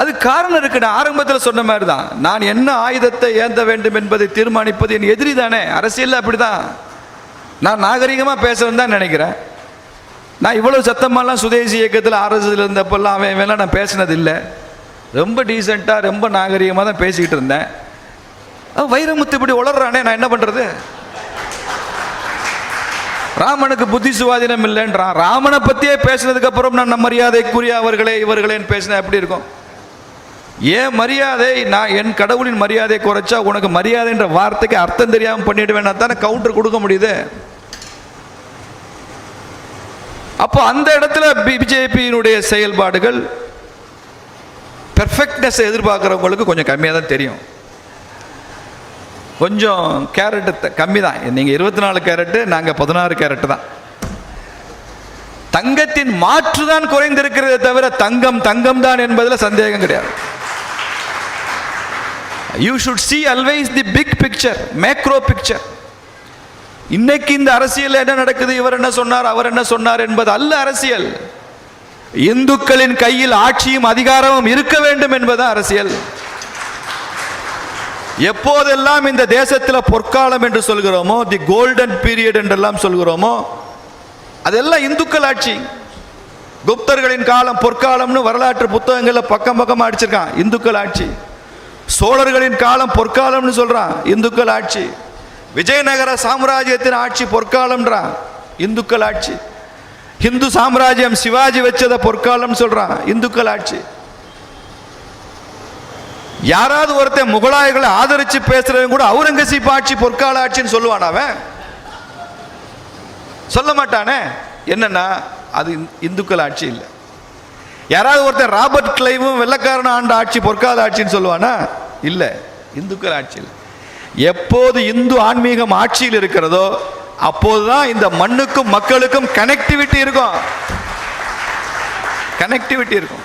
அது காரணம் இருக்கு. நான் ஆரம்பத்தில் சொன்ன மாதிரி தான் நான் என்ன ஆயுதத்தை ஏந்த வேண்டும் என்பதை தீர்மானிப்பது என் எதிரி தானே. அரசியல் அப்படிதான். நான் நாகரிகமாக பேசுறேன்னு தான் நினைக்கிறேன். நான் இவ்வளோ சத்தமாலாம் சுதேசி இயக்கத்தில் ஆர்எஸ்எஸ்ல இருந்தப்பெல்லாம் அவன் இவன்லாம் நான் பேசினது இல்லை ரொம்ப டீசெண்டாக ரொம்ப நாகரிகமாக தான் பேசிக்கிட்டு இருந்தேன். வைரமுத்து இப்படி உளறானே நான் என்ன பண்ணுறது ராமனுக்கு புத்தி சுவாதீனம் இல்லைன்றான். ராமனை பற்றியே பேசினதுக்கப்புறம் நான் மரியாதைக்குரிய அவர்களே இவர்களேன்னு பேசினேன் எப்படி இருக்கும்? ஏன் மரியாதை? நான் என் கடவுளின் மரியாதை குறைச்சா உனக்கு மரியாதைன்ற வார்த்தைக்கு அர்த்தம் தெரியாமல் பண்ணிடுவேன் தானே கவுண்டர் கொடுக்க முடியுது? அப்போ அந்த இடத்துல பிஜேபியினுடைய செயல்பாடுகள் பெர்ஃபெக்ட்னஸ் எதிர்பார்க்குறவங்களுக்கு கொஞ்சம் கம்மியாக தான் தெரியும். கொஞ்சம் கேரட்டு கம்மி தான் நீங்கள் இருபத்தி நாலு கேரட்டு நாங்கள் பதினாறு கேரட்டு தான். தங்கத்தின் மாற்று தான் குறைந்திருக்கிறதே தவிர தங்கம் தங்கம் தான் என்பதில் சந்தேகம் கிடையாது. You should see always the big picture macro picture இன்னைக்கு இந்த அரசியல் என்ன நடக்குது? இவர் என்ன சொன்னார்? அவர் என்ன சொன்னார் என்பது அல்ல அரசியல். இந்துக்களின் கையில் ஆட்சியும் அதிகாரமும் இருக்க வேண்டும் என்பதுதான் அரசியல். எப்போதெல்லாம் இந்த தேசத்தில் பொற்காலம் என்று சொல்கிறோமோ தி கோல்டன் பீரியட் என்றெல்லாம் சொல்கிறோமோ அதெல்லாம் இந்துக்கள் ஆட்சி. குப்தர்களின் காலம் பொற்காலம்னு வரலாற்று புத்தகங்களில் பக்கம் பக்கமாக அடிச்சிருக்கான் இந்துக்கள் ஆட்சி. சோழர்களின் காலம் பொற்காலம்னு சொல்கிறான் இந்துக்கள் ஆட்சி. விஜயநகர சாம்ராஜ்யத்தின் ஆட்சி பொற்காலம்ன்றான் இந்துக்கள் ஆட்சி. இந்து சாம்ராஜ்யம் சிவாஜி வச்சதை பொற்காலம் சொல்கிறான் இந்துக்கள் ஆட்சி. யாராவது ஒருத்தன் முகலாயர்களை ஆதரிச்சு பேசுறவங்க கூட அவுரங்கசீப் ஆட்சி பொற்கால ஆட்சின்னு சொல்லுவான் அவன்? சொல்ல மாட்டானே. என்னன்னா அது இந்துக்கள் ஆட்சி இல்லை. யாராவது ஒருத்தர் ராபர்ட் கிளைவும் வெள்ளக்காரன் ஆண்ட ஆட்சி பொற்கால ஆட்சின்னு சொல்லுவானா? இல்லை இந்துக்கள் ஆட்சியில் எப்போது இந்து ஆன்மீகம் ஆட்சியில் இருக்கிறதோ அப்போதுதான் இந்த மண்ணுக்கும் மக்களுக்கும் கனெக்டிவிட்டி இருக்கும். கனெக்டிவிட்டி இருக்கும்.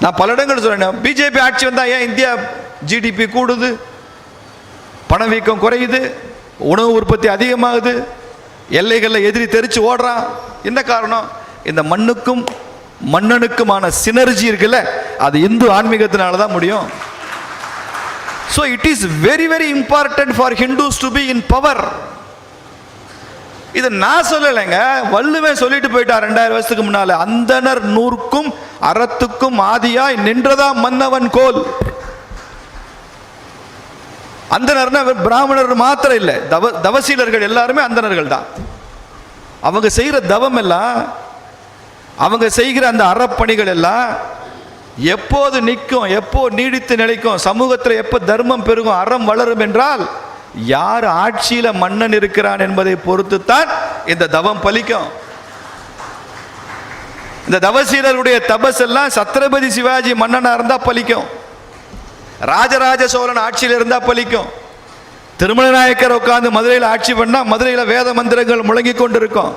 நான் பல இடங்கள் சொல்றேன். பிஜேபி ஆட்சி வந்தால் ஏன் இந்தியா ஜிடிபி கூடுது? பணவீக்கம் குறையுது? உணவு உற்பத்தி அதிகமாகுது? எல்லைகளில் எதிரி தெரிச்சு ஓடுறான்? என்ன காரணம்? இந்த மண்ணுக்கும் மன்னனுக்குமான சினர்ஜி இருக்குல்ல அது இந்து ஆன்மீகத்தினால தான் முடியும். So it is very very important for Hindus to be in power இது நான் சொல்லலைங்க வள்ளுவே சொல்லிட்டு போயிட்டா ரெண்டாயிரம் வருஷத்துக்கு முன்னால. அந்தனர் நூறுக்கும் அறத்துக்கும் ஆதியாய் நின்றதா மன்னவன் கோல். அந்தனர்னா பிராமணர் மாத்திரம் இல்லை தவ தவசீலர்கள் எல்லாருமே அந்தணர்கள் தான் அவங்க செய்கிற தவம் எல்லாம் அவங்க செய்கிற அந்த அறப்பணிகள் எல்லாம் எப்போது நிற்கும் எப்போ நீடித்து நிலைக்கும் சமூகத்தில் எப்போ தர்மம் பெருகும் அறம் வளரும் என்றால் யார் ஆட்சியில் மன்னன் இருக்கிறான் என்பதை பொறுத்துத்தான் இந்த தவம் பலிக்கும். இந்த தவசீலருடைய தபஸ் எல்லாம் சத்ரபதி சிவாஜி மன்னனாக இருந்தால் பலிக்கும். ராஜராஜ சோழன் ஆட்சியில் இருந்தால் பலிக்கும். திருமலநாயக்கர் உட்காந்து மதுரையில் ஆட்சி பண்ணால் மதுரையில் வேத மந்திரங்கள் முழங்கி கொண்டிருக்கும்.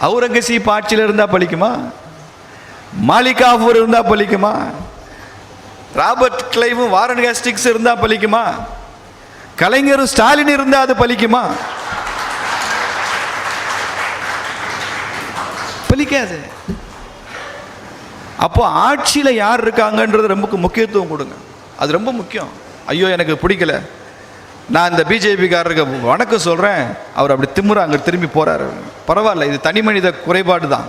அவுரங்கசீப் ஆட்சியில் இருந்தால் பலிக்குமா? மாலிகாபூர் இருந்தால் பலிக்குமா? ராபர்ட் கிளைவும் வாரன் ஹேஸ்டிக்ஸ் இருந்தால் பலிக்குமா? கலைஞரும் ஸ்டாலின் இருந்தால் அது பலிக்குமா? பலிக்காது. அப்போ ஆட்சியில் யார் இருக்காங்கன்றது ரொம்ப முக்கியத்துவம் கொடுங்க. அது ரொம்ப முக்கியம். ஐயோ எனக்கு பிடிக்கல. நான் இந்த பிஜேபிக்காரருக்கு வணக்கம் சொல்கிறேன் அவர் அப்படி திமுற அங்கே திரும்பி போகிறாரு பரவாயில்ல இது தனி மனித குறைபாடு தான்.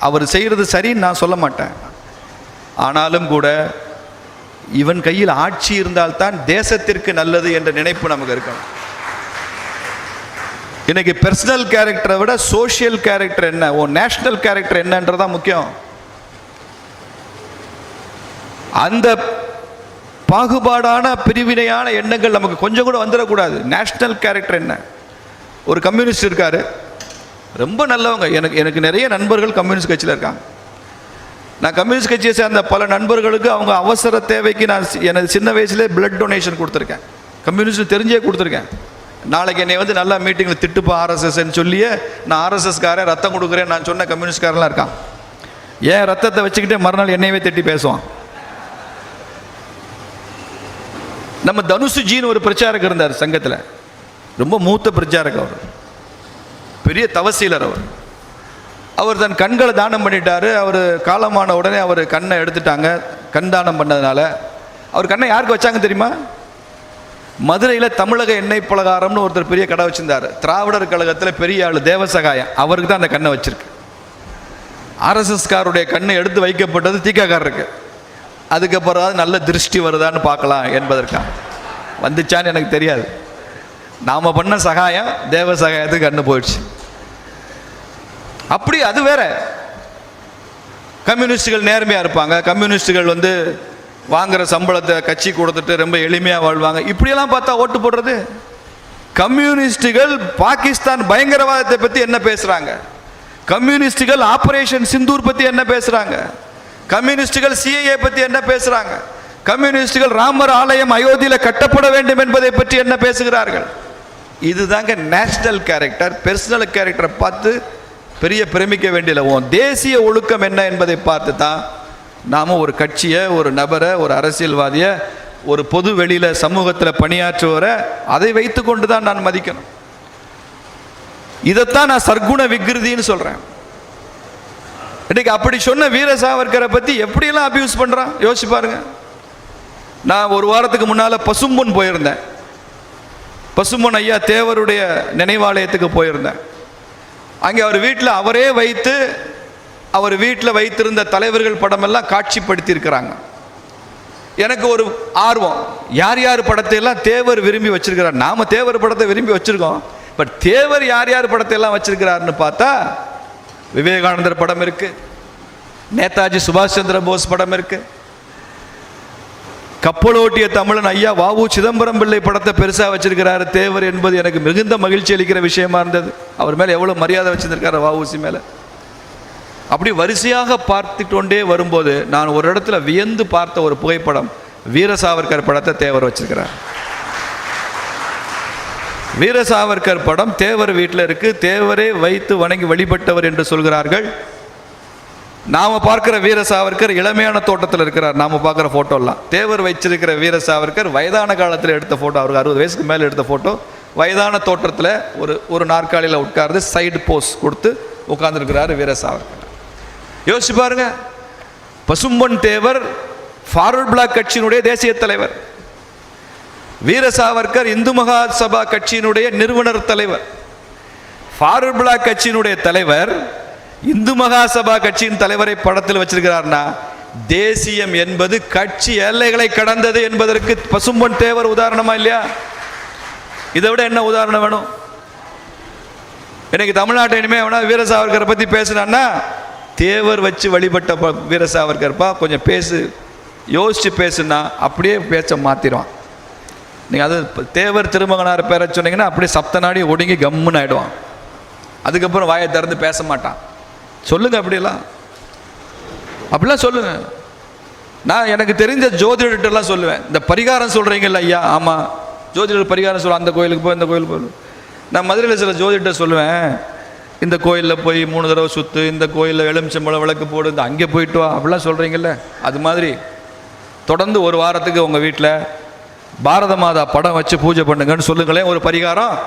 அவர் செய்கிறது சரின்னு நான் சொல்ல மாட்டேன். ஆனாலும் கூட இவன் கையில் ஆட்சி இருந்தால்தான் தேசத்திற்கு நல்லது என்ற நினைப்பு நமக்கு இருக்கணும். இன்னைக்கு பர்சனல் கேரக்டரை விட சோஷியல் கேரக்டர் என்ன? ஓ நேஷனல் கேரக்டர் என்னன்றதான் முக்கியம். அந்த பாகுபாடான பிரிவினையான எண்ணங்கள் நமக்கு கொஞ்சம் கூட வந்துடக்கூடாது. நேஷனல் கேரக்டர் என்ன? ஒரு கம்யூனிஸ்ட் இருக்காரு. ரொம்ப நல்லவங்க. எனக்கு எனக்கு நிறைய நண்பர்கள் கம்யூனிஸ்ட் கட்சியில் இருக்காங்க. நான் கம்யூனிஸ்ட் கட்சியை சேர்ந்த பல நண்பர்களுக்கு அவங்க அவசர தேவைக்கு நான் சி- எனது சின்ன வயசுலேயே பிளட் டொனேஷன் கொடுத்துருக்கேன். கம்யூனிஸ்ட் தெரிஞ்சே கொடுத்துருக்கேன். நாளைக்கு என்னை வந்து நல்லா மீட்டிங்கில் திட்டுப்பா ஆர்எஸ்எஸ்ன்னு சொல்லியே நான் ஆர்எஸ்எஸ்காரன் ரத்தம் கொடுக்குறேன் நான் சொன்ன கம்யூனிஸ்ட்காரெலாம் இருக்கான். ஏன் ரத்தத்தை வச்சுக்கிட்டே மறுநாள் என்னையவே திட்டி பேசுவான்? நம்ம தனுசு ஜின்னு ஒரு பிரச்சாரகர் இருந்தார் சங்கத்தில். ரொம்ப மூத்த பிரச்சாரகர் அவர். பெரிய தவசீலர் அவர். அவர் தன் கண்களை தானம் பண்ணிட்டார். அவர் காலமான உடனே அவர் கண்ணை எடுத்துட்டாங்க. கண் தானம் பண்ணதுனால. அவர் கண்ணை யாருக்கு வச்சாங்க தெரியுமா? மதுரையில் தமிழக எண்ணெய் பலகாரம்னு ஒருத்தர் பெரிய கடை வச்சிருந்தார். திராவிடர் கழகத்தில் பெரிய ஆள் தேவசகாயம். அவருக்கு தான் அந்த கண்ணை வச்சிருக்கு. ஆர்எஸ்எஸ்காருடைய கண்ணை எடுத்து வைக்கப்பட்டது தீக்காக்காரருக்கு. அதுக்கப்புறம் நல்ல திருஷ்டி வருதான்னு பார்க்கலாம் என்பதற்காக. வந்துச்சான்னு எனக்கு தெரியாது. நாம் பண்ண சகாயம் தேவ சகாயத்துக்கு கண்ணு போயிடுச்சு. அப்படி அது வேற. கம்யூனிஸ்டுகள் நேர்மையாக இருப்பாங்க. கம்யூனிஸ்டுகள் வந்து வாங்குற சம்பளத்தை கட்சி கொடுத்துட்டு ரொம்ப எளிமையாக வாழ்வாங்க. இப்படியெல்லாம் பார்த்தா ஓட்டு போடுறது? கம்யூனிஸ்டுகள் பாகிஸ்தான் பயங்கரவாதத்தை பற்றி என்ன பேசுகிறாங்க கம்யூனிஸ்டுகள் ஆபரேஷன் சிந்தூர் பற்றி என்ன பேசுகிறாங்க கம்யூனிஸ்டுகள் சிஏஏ பற்றி என்ன பேசுகிறாங்க கம்யூனிஸ்டுகள் ராமர் ஆலயம் அயோத்தியில் கட்டப்பட வேண்டும் என்பதை பற்றி என்ன பேசுகிறார்கள்? இதுதாங்க நேஷனல் கேரக்டர் பர்சனல் கேரக்டரை பார்த்து பெரிய பிரமிக்க வேண்டியல உன் தேசிய ஒழுக்கம் என்ன என்பதை பார்த்து தான் நாம் ஒரு கட்சியை ஒரு நபரை ஒரு அரசியல்வாதியை ஒரு பொது வெளியில் சமூகத்தில் பணியாற்றுவரை அதை வைத்து கொண்டு தான் நான் மதிக்கணும். இதைத்தான் நான் சர்க்குண விக்ருதின்னு சொல்கிறேன் இன்றைக்கு அப்படி சொன்ன வீர சாவர்கரை பற்றி எப்படியெல்லாம் அபியூஸ் பண்ணுறான் யோசிச்சு பாருங்க. நான் ஒரு வாரத்துக்கு முன்னால் பசும்பொன் போயிருந்தேன். பசும்பொன் ஐயா தேவருடைய நினைவாலயத்துக்கு போயிருந்தேன். அங்கே அவர் வீட்டில் அவரே வைத்து அவர் வீட்டில் வைத்திருந்த தலைவர்கள் படமெல்லாம் காட்சிப்படுத்தியிருக்கிறாங்க. எனக்கு ஒரு ஆர்வம். யார் யார் படத்தையெல்லாம் தேவர் விரும்பி வச்சிருக்கிறார்? நாம் தேவர் படத்தை விரும்பி வச்சுருக்கோம். பட் தேவர் யார் யார் படத்தையெல்லாம் வச்சிருக்கிறாருன்னு பார்த்தா விவேகானந்தர் படம் இருக்குது நேதாஜி சுபாஷ் சந்திர போஸ் படம் இருக்குது கப்பலோட்டிய தமிழன் ஐயா வாவு சிதம்பரம் பிள்ளை படத்தை பெருசாக வச்சிருக்கிறாரு. தேவர் என்பது எனக்கு மிகுந்த மகிழ்ச்சி அளிக்கிற விஷயமா இருந்தது. அவர் மேலே எவ்வளோ மரியாதை வச்சிருந்திருக்காரு வாவூசி மேலே. அப்படி வரிசையாக பார்த்துட்டு கொண்டே வரும்போது நான் ஒரு இடத்துல வியந்து பார்த்த ஒரு புகைப்படம் வீர சாவர்கர் படத்தை தேவர் வச்சிருக்கிறார். வீர சாவர்கர் படம் தேவர் வீட்டில் இருக்கு. தேவரே வைத்து வணங்கி வழிபட்டவர் என்று சொல்கிறார்கள். நாம பார்க்குற வீர சாவர்கர் இளமையான தோட்டத்தில் இருக்கிறார். நாம பார்க்குற ஃபோட்டோலாம் தேவர் வச்சிருக்கிற வீர சாவர்கர் வயதான காலத்தில் எடுத்த ஃபோட்டோ அவருக்கு அறுபது வயசுக்கு மேலே எடுத்த ஃபோட்டோ வயதான தோற்றத்தில் ஒரு ஒரு நாற்காலியில் உட்கார்ந்து சைடு போஸ் கொடுத்து உட்கார்ந்துருக்கிறாரு வீர சாவர்கர் யோசிச்சு பாருங்க. பசும்பொன் தேவர் ஃபார்வர்ட் பிளாக் கட்சியினுடைய தேசிய தலைவர். வீர சாவர்கர் இந்து மகா சபா கட்சியினுடைய நிறுவனர் தலைவர். ஃபார்வர்ட் பிளாக் கட்சியினுடைய தலைவர் இந்து மகாசபா கட்சியின் தலைவரை படத்தில் வச்சிருக்கிறார்னா தேசியம் என்பது கட்சி எல்லைகளை கடந்தது என்பதற்கு பசும்பொன் தேவர் உதாரணமா இல்லையா? இதை விட என்ன உதாரணம் வேணும்? இன்னைக்கு தமிழ்நாட்டை இனிமே வேணா வீர சாவர்கரை பத்தி பேசினான்னா தேவர் வச்சு வழிபட்ட ப- வீர சாவர்கர்ப்பா கொஞ்சம் பேசு யோசிச்சு பேசுனா அப்படியே பேச்ச மாத்திடுவான். நீங்கள் அது தேவர் திருமகனார் பேரை சொன்னீங்கன்னா அப்படியே சப்த நாடி ஒடுங்கி கம்முன்னு ஆயிடுவான். அதுக்கப்புறம் வாயை திறந்து பேச மாட்டான். சொல்லுங்க அப்படியெல்லாம். அப்படிலாம் சொல்லுங்க. நான் எனக்கு தெரிஞ்ச ஜோதிடர்கிட்டலாம் சொல்லுவேன். இந்த பரிகாரம் சொல்கிறீங்கல்ல ஐயா? ஆமாம் ஜோதிடர் பரிகாரம் சொல்ல அந்த கோயிலுக்கு போய் இந்த கோயிலுக்கு போய் நான் மதுரையில் சில ஜோதிடர் சொல்லுவேன். இந்த கோயிலில் போய் மூணு தடவை சுற்று இந்த கோயிலில் எலுமிச்சம்பழம் விளக்கு போடு இந்த அங்கே போயிட்டு வா. அப்படிலாம் சொல்கிறீங்கல்ல அது மாதிரி. தொடர்ந்து ஒரு வாரத்துக்கு உங்கள் வீட்டில் பாரத மாதா படம் வச்சு பூஜை பண்ணுங்கன்னு சொல்லுங்களேன். ஒரு பரிகாரம்.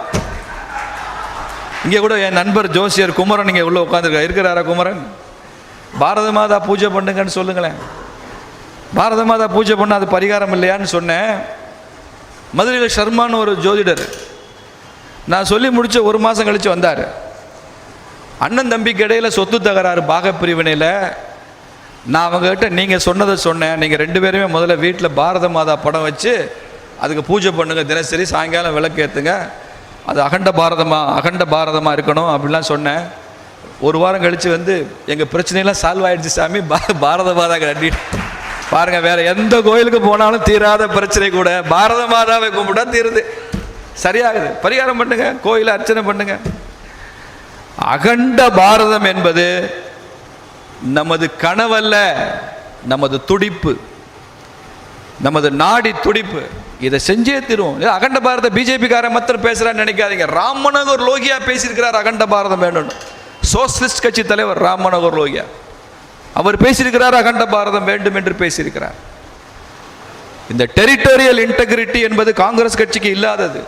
இங்கே கூட என் நண்பர் ஜோசியர் குமரன் இங்கே உள்ளே உட்காந்துருக்கா இருக்கிறாரா குமரன்? பாரத மாதா பூஜை பண்ணுங்கன்னு சொல்லுங்களேன். பாரத மாதா பூஜை பண்ண அது பரிகாரம் இல்லையான்னு சொன்னேன். மதுரையில் சர்மான்னு ஒரு ஜோதிடர். நான் சொல்லி முடிச்ச ஒரு மாதம் கழித்து வந்தார். அண்ணன் தம்பிக்கு இடையில் சொத்து தகராறு பாகப்பிரிவினையில் நான் அவங்ககிட்ட நீங்கள் சொன்னதை சொன்னேன். நீங்கள் ரெண்டு பேருமே முதல்ல வீட்டில் பாரத மாதா படம் வச்சு அதுக்கு பூஜை பண்ணுங்கள் தினசரி சாயங்காலம் விளக்கு ஏற்றுங்க அது அகண்ட பாரதமாக அகண்ட பாரதமாக இருக்கணும் அப்படிலாம் சொன்னேன். ஒரு வாரம் கழித்து வந்து எங்கள் பிரச்சனையெல்லாம் சால்வ் ஆயிடுச்சு சாமி. பா பாரத மாதா நன்றி பாருங்கள் வேறு எந்த கோயிலுக்கு போனாலும் தீராத பிரச்சனை கூட. பாரத மாதாவை கும்பிட்டா தீருது. சரியாகுது. பரிகாரம் பண்ணுங்க கோயிலை அர்ச்சனை பண்ணுங்க. அகண்ட பாரதம் என்பது நமது கனவல்ல நமது துடிப்பு. நமது நாடி துடிப்பு. இதை செஞ்சே தீரும். அகண்ட பாரத பிஜேபிக்காரன் மாத்திரம் பேசுறான்னு நினைக்காதீங்க. ராமநகர் லோகியா பேசியிருக்கிறார் அகண்ட பாரதம் வேணும்னு. சோசியலிஸ்ட் கட்சி தலைவர் ராமநகர் லோகியா. அவர் பேசியிருக்கிறார் அகண்ட பாரதம் வேண்டும் என்று பேசியிருக்கிறார். இந்த டெரிட்டோரியல் இன்டெகிரிட்டி என்பது காங்கிரஸ் கட்சிக்கு இல்லாதது.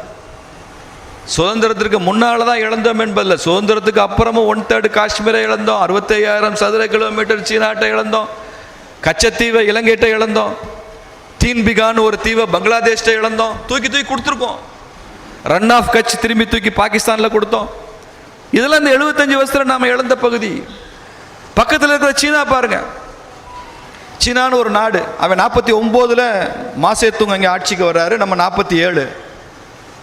சுதந்திரத்திற்கு முன்னால் தான் இழந்தோம் என்பதில்ல. சுதந்திரத்துக்கு அப்புறமும் ஒன் தேர்டு காஷ்மீரை இழந்தோம். அறுபத்தையாயிரம் சதுர கிலோமீட்டர் சீனாட்டை இழந்தோம். கச்சத்தீவை இலங்கைட்டை இழந்தோம். தீன்பிகான்னு ஒரு தீவை பங்களாதேஷ்ட இழந்தோம். தூக்கி தூக்கி கொடுத்துருக்கோம். ரன் ஆஃப் கட்ச் திரும்பி தூக்கி பாகிஸ்தானில் கொடுத்தோம். இதெல்லாம் இந்த எழுபத்தஞ்சு வருஷத்தில் நாம் இழந்த பகுதி. பக்கத்தில் இருக்கிற சீனா பாருங்க. சீனான்னு ஒரு நாடு. அவன் நாற்பத்தி ஒம்போதில் மாசேத்துங்க அங்கே ஆட்சிக்கு வர்றாரு. நம்ம நாற்பத்தி ஏழு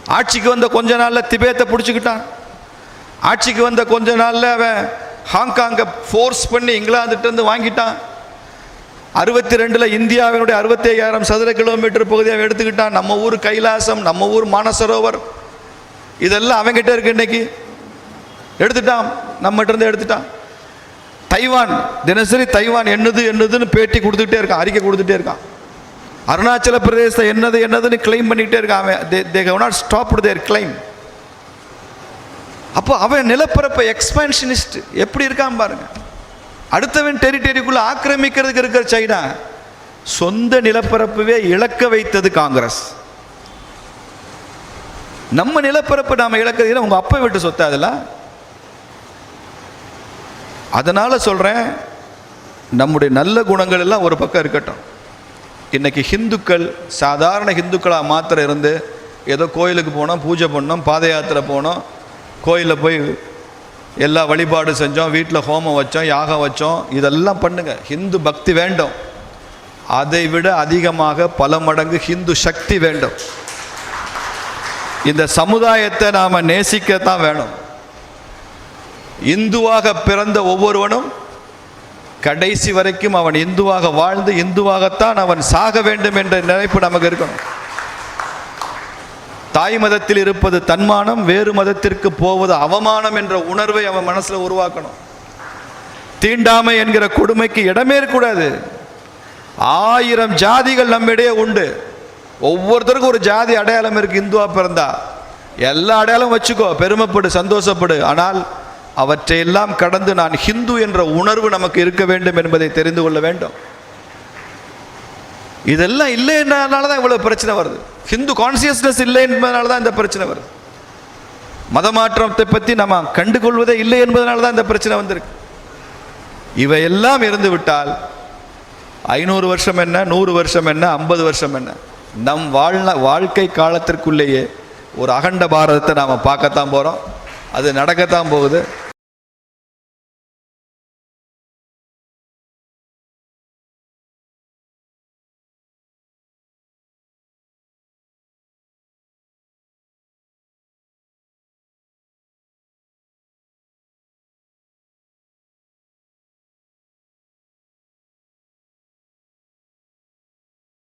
ஆட்சிக்கு வந்த கொஞ்ச நாளில் திபேத்தை பிடிச்சிக்கிட்டான். ஆட்சிக்கு வந்த கொஞ்ச நாளில் அவன் ஹாங்காங்கை ஃபோர்ஸ் பண்ணி இங்கிலாந்துட்டேருந்து வாங்கிட்டான். அறுபத்தி ரெண்டில் இந்தியாவினுடைய அறுபத்தி ஐயாயிரம் சதுர கிலோமீட்டர் பகுதியாக எடுத்துக்கிட்டான் நம்ம ஊர் கைலாசம் நம்ம ஊர் மானசரோவர். இதெல்லாம் அவங்ககிட்ட இருக்கு இன்னைக்கு. எடுத்துட்டான். நம்மகிட்ட இருந்து எடுத்துட்டான். தைவான் தினசரி தைவான் என்னது என்னதுன்னு பேட்டி கொடுத்துக்கிட்டே இருக்கான் அறிக்கை கொடுத்துட்டே இருக்கான். அருணாச்சல பிரதேசத்தை என்னது என்னதுன்னு கிளைம் பண்ணிக்கிட்டே இருக்கான் அவன். They they not stop their claim அப்போ அவன் நிலப்பரப்பை எக்ஸ்பென்ஷனிஸ்ட் எப்படி இருக்கான் பாருங்கள் அடுத்தவன் டெரிட்டரிக்குள்ள ஆக்கிரமிக்கிறதுக்கு இருக்கிற சைனா சொந்த நிலப்பரப்பவே இழக்க வைத்தது காங்கிரஸ். நம்ம நிலப்பரப்பு நாம இழக்கிறது உங்க அப்பா விட்டு சொத்து அதெல்லாம் அதனால சொல்றேன் நம்முடைய நல்ல குணங்கள் எல்லாம் ஒரு பக்கம் இருக்கட்டும். இன்னைக்கு ஹிந்துக்கள் சாதாரண ஹிந்துக்களாக மாத்திரம் இருந்து ஏதோ கோயிலுக்கு போனோம் பூஜை பண்ணோம் பாத யாத்திரை போனோம் கோயிலில் போய் எல்லா வழிபாடு செஞ்சோம் வீட்டில் ஹோமம் வச்சோம் யாகம் வச்சோம் இதெல்லாம் பண்ணுங்க. ஹிந்து பக்தி வேண்டும். அதை விட அதிகமாக பல மடங்கு ஹிந்து சக்தி வேண்டும். இந்த சமுதாயத்தை நாம் நேசிக்கத்தான் வேணும். இந்துவாக பிறந்த ஒவ்வொருவனும் கடைசி வரைக்கும் அவன் இந்துவாக வாழ்ந்து இந்துவாகத்தான் அவன் சாக வேண்டும் என்ற நினைப்பு நமக்கு இருக்கணும். தாய் மதத்தில் இருப்பது தன்மானம் வேறு மதத்திற்கு போவது அவமானம் என்ற உணர்வை அவன் மனசில் உருவாக்கணும். தீண்டாமை என்கிற கொடுமைக்கு இடமே இருக்கக்கூடாது. ஆயிரம் ஜாதிகள் நம்மிடையே உண்டு. ஒவ்வொருத்தருக்கும் ஒரு ஜாதி அடையாளம் இருக்கு இந்துவா பிறந்தா. எல்லா அடையாளம் வச்சுக்கோ பெருமைப்படு சந்தோஷப்படு. ஆனால் அவற்றையெல்லாம் கடந்து நான் ஹிந்து என்ற உணர்வு நமக்கு இருக்க வேண்டும் என்பதை தெரிந்து கொள்ள வேண்டும். இதெல்லாம் இல்லைன்றதுனால தான் இவ்வளோ பிரச்சனை வருது. ஹிந்து கான்சியஸ்னஸ் இல்லை என்பதனால தான் இந்த பிரச்சனை வருது. மதமாற்றத்தை பற்றி நம்ம கண்டுகொள்வதே இல்லை என்பதனால தான் இந்த பிரச்சனை வந்திருக்கு. இவையெல்லாம் இருந்து விட்டால் ஐநூறு வருஷம் என்ன நூறு வருஷம் என்ன ஐம்பது வருஷம் என்ன? நம் வாழ்நா வாழ்க்கை காலத்திற்குள்ளேயே ஒரு அகண்ட பாரதத்தை நாம் பார்க்கத்தான் போகிறோம் அது நடக்கத்தான் போகுது.